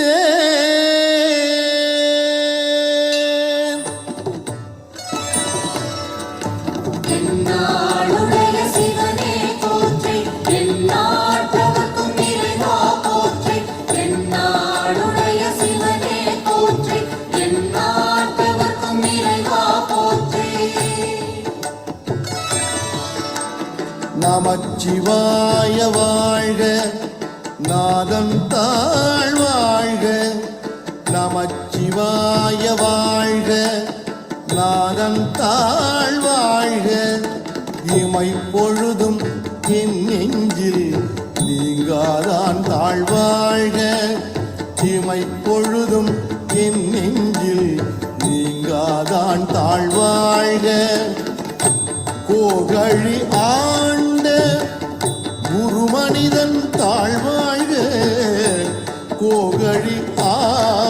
தேன் நமச்சிவாய வாழ்க நாதம் தாழ்வா நமச்சிவாய வாழ்க நாதம் தாழ் வாழ்க. இமை பொழுதும் என் நெஞ்சில் நீங்காதான் தாழ் வாழ்க. இமை பொழுதும் என் நெஞ்சில் நீங்காதான் தாழ் வாழ்க. கோகழி ஆண்ட குருமனிதன் தாழ்வாழ்க கோகழி ஆ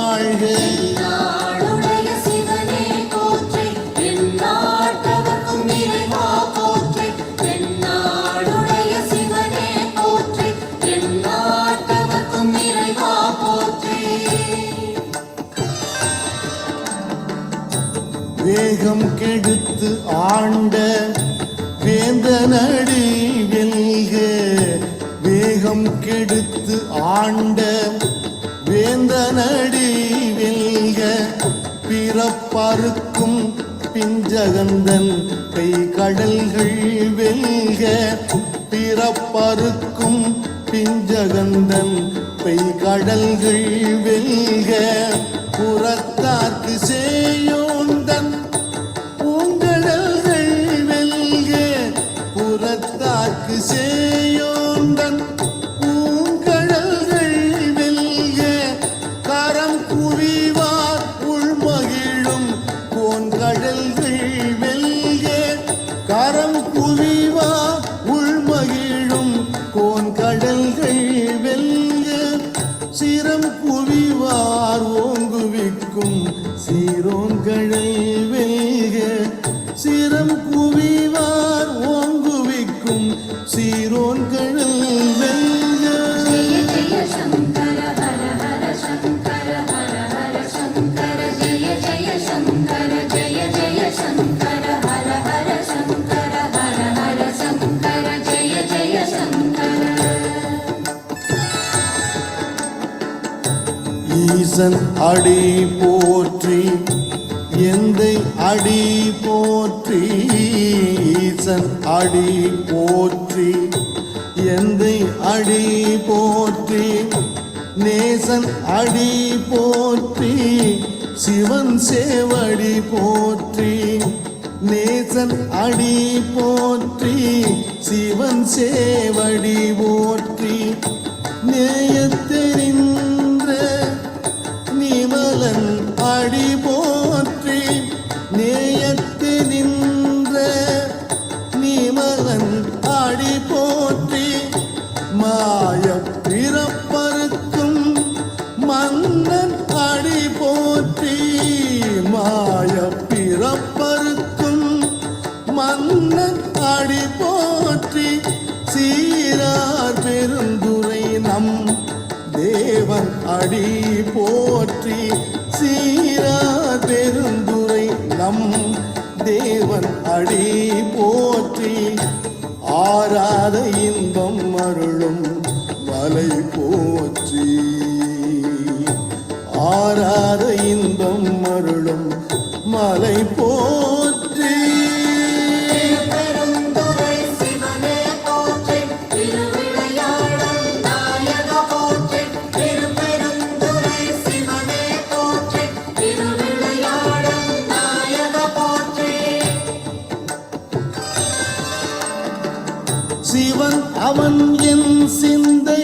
வேகம் கெடுத்து ஆண்ட வேந்தனடி வெல்க வேகம் கெடுத்து ஆண்ட வேந்தனடி வெல்க. பிறப்பறுக்கும் பிஞ்சகந்தன் கை கடல்கள் வெல்க பிறப்பறுக்கும் பிஞ்சகந்தன் பெய் கடல்கள் வெல்க. புறத்தார்க்கு செய்யும் புறத்தார்க்கு சேயோந்தன் பூங்கடல்கள் வெல்க கரம் குவிவார் உள்மகிழும் கோன்கடல்கள் வெல்க கரம் குவிவார் உள்மகிழும் கோன்கடல்கள் வெல்க. சிரம் குவிவார் ஓங்குவிக்கும் சீரோன்கடல் ஜெய சங்கர ஈசன் அடி போற்றி எந்தை அடி போற்றி ஈசன் அடி போற்றி. எந்தை அடி போற்றி நேசன் அடி போற்றி சிவன் சேவடி போற்றி. நேசன் அடி போற்றி சிவன் சேவடி போற்றி. நேயத்தெரிந்த அடி போற்றி நேயத்து நின்ற நிமலன் அடி போற்றி மாய பிறப்பருக்கும் மன்னன் அடி போற்றி மாய பிறப்பருக்கும் மன்னன் அடி போற்றி சீரார் பெருந்துரை நம் தேவன் அடி போற்றி பெருந்துரை அவன் என் சிந்தை